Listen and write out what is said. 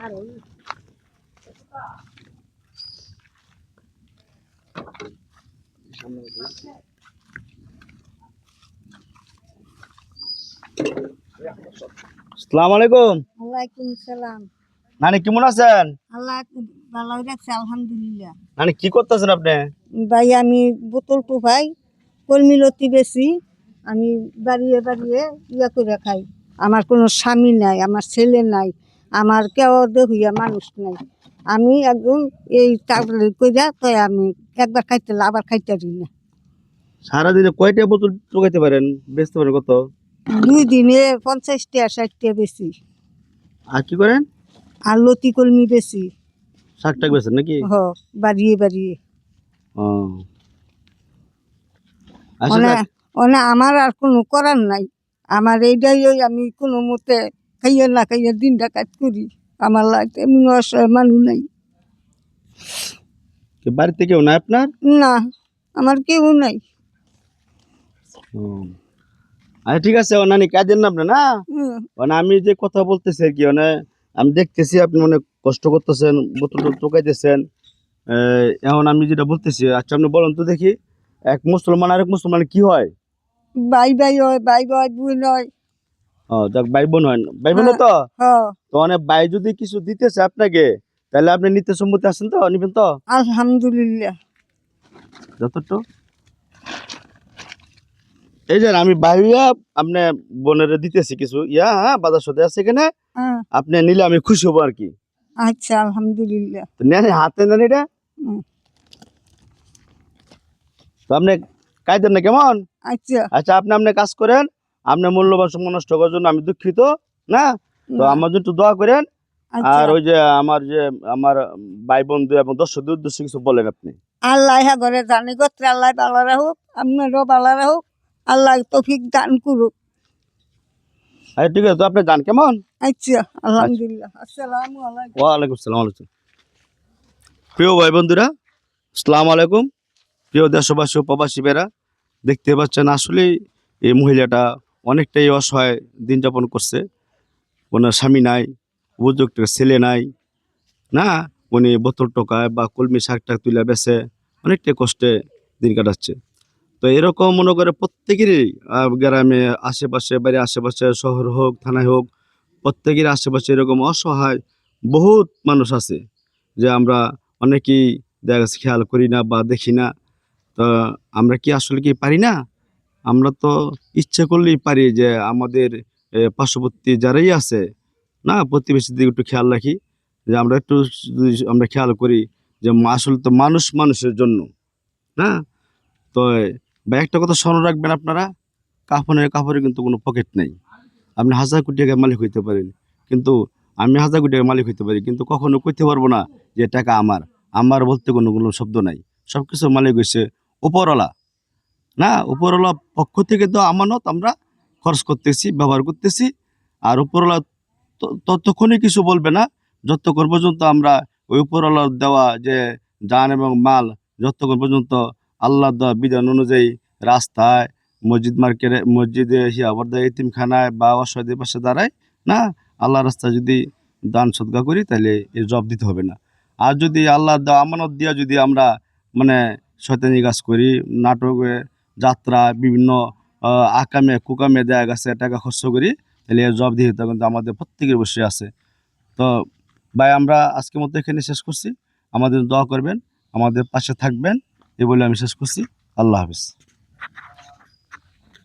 আসসালামু আলাইকুম। ওয়ালাইকুম সালাম। নানি কেমন আছেন? আল্লাহ ভালো রাখছে আলহামদুলিল্লাহ। নানি কি করতেছেন আপনি? ভাই আমি বোতল টুফাই কলমি লতি বেশি আমি বাড়িয়ে বাড়িয়ে ইয়া করে খাই। আমার কোনো স্বামী নাই আমার ছেলে নাই আমার কেউ দেহুইয়া মানুষ নাই। আমি একদম এই টাবলে কইরা তাই আমি একবার খাইতে আবার খাইতে পারি না। সারাদিনে কয়টা বোতল টোকাইতে পারেন? বেচতে পারেন কত? দুই দিনে পঞ্চাশটা ষাটটা বেশি। আর কি করেন? আর লতি কলমি বেশি। শাক টাক নাকি? হ বাড়িয়ে বাড়িয়ে। ও। আসলে আমার আর কোনো করার নাই। আমার এইটাই ওই আমি কোনো মতে খাইয়া না খাইয়া দিনটা কাজ করি। আমার লাগতে এমন অসহায় মানুষ নাই। বাড়িতে কেউ নাই আপনার? না আমার কেউ নাই। আচ্ছা ঠিক আছে ও নানি কাজের না আপনি না মানে আমি যে কথা বলতেছি আর কি মানে আমি দেখতেছি আপনি অনেক কষ্ট করতেছেন বোতল টোকাইতেছেন এখন আমি যেটা বলতেছি আচ্ছা আপনি বলেন তো দেখি এক মুসলমান আর এক মুসলমান কি হয়? বাই বাই হয় বাই বাই বুই নয় যাক ভাই বোন হয় ভাই বোন তো? হ তো অনেক ভাই যদি কিছু দিতেছে আপনাকে তাহলে আপনি নিতে সম্মতি আছেন তো? নিবেন তো? আলহামদুলিল্লাহ। যতটুকু। এই যে আমি বাইয়া আপনি বোনের দিতেছি কিছু। ইয়া হ্যাঁ বাজার সাথে আছে এখানে হ্যাঁ। আপনি নিলে আমি খুশি হব আর কি। আচ্ছা আলহামদুলিল্লাহ। তো নেন হাতে নেন এটা। তো আপনি কায়দেন না কেমন? আচ্ছা। আচ্ছা আপনি আপনি কাজ করেন। আপনার মূল্যবান সময় নষ্ট করার জন্য আমি দুঃখিত না? তো আমার জন্য একটু দোয়া করেন। আচ্ছা। আর ওই যে আমার যে আমার ভাই বন্ধু এবং দর্শকদের উদ্দেশ্যে কিছু বলেন আপনি। আল্লাহ হ্যাঁ ঘরে জানি গোত্রে আল্লাহ ভালো রাখুক আপনারও ভালো রাখুক আল্লাহ তফিক দান করুক। আচ্ছা ঠিক আছে তো আপনি যান কেমন? আচ্ছা আলহামদুলিল্লাহ। আসসালামু আলাইকুম। প্রিয় ভাই বন্ধুরা সালাম আলাইকুম। প্রিয় দেশবাসী ও প্রবাসী বেরা দেখতে পাচ্ছেন আসলে এই মহিলাটা অনেকটাই অসহায় দিন যাপন করছে। ওনার স্বামী নাই, উপযুক্ত ছেলে নাই, না? উনি বোতল টোকায় বা কলমি শাক টাক তুলে বেছে অনেকটাই কষ্টে দিন কাটাচ্ছে। তো এরকম মনে করে প্রত্যেকেরই গ্রামে আশেপাশে বাড়ি আশেপাশে, শহর হোক, থানায় হোক, প্রত্যেকের আশেপাশে এরকম অসহায় বহুত মানুষ আছে যে আমরা অনেকেই দেখা খেয়াল করি না বা দেখি না। তো আমরা কি আসলে কি পারি না? আমরা তো ইচ্ছে করলেই পারি যে আমাদের পার্শ্ববর্তী যারাই আছে, না প্রতিবেশীর দিকে একটু খেয়াল রাখি, যে আমরা একটু যদি আমরা খেয়াল করি যে আসলে তো মানুষ মানুষের জন্য, না? তো বা একটা কথা স্মরণ রাখবেন আপনারা কাপড়ের কাপড়ে কিন্তু কোনো পকেট নেই। আপনি হাজার কোটি টাকার মালিক হইতে পারেন, কিন্তু আমি হাজার কোটি টাকার মালিক হইতে পারি, কিন্তু কখনো কইতে পারব না যে টাকা আমার আমার বলতে কোনো কোনো শব্দ নাই। সব কিছু মালিক হয়েছে উপরওয়ালা। না, উপরওয়ালা পক্ষ থেকে তো আমানত আমরা খরচ করতেছি, ব্যবহার করতেছি। আর উপরওয়ালা ততক্ষণই কিছু বলবে না। যতক্ষণ পর্যন্ত আমরা ওই উপরওয়ালার দেওয়া যে যান এবং মাল যতক্ষণ পর্যন্ত আল্লাহ দেওয়া বিধান অনুযায়ী রাস্তায়, মসজিদ মার্কেটে, মসজিদে হিয়াবর্দা এতিমখানায় বা অসহায়দের পাশে দাঁড়ায়, না আল্লাহ রাস্তায় যদি দান সদগা করি তাহলে এর জব দিতে হবে না। আর যদি আল্লাহ দেওয়া আমানত দিয়া যদি আমরা মানে শয়তানি কাজ করি, নাটকে যাত্রা, বিভিন্ন আকামে, কুকামে দেয়া গেছে, টাকা খরচ করি, তাহলে জব দিয়ে কিন্তু আমাদের প্রত্যেকের বসে আছে। তো ভাই, আমরা আজকের মতো এখানে শেষ করছি। আমাদের দোয়া করবেন, আমাদের পাশে থাকবেন, এ বলে আমি শেষ করছি। আল্লাহ হাফিজ।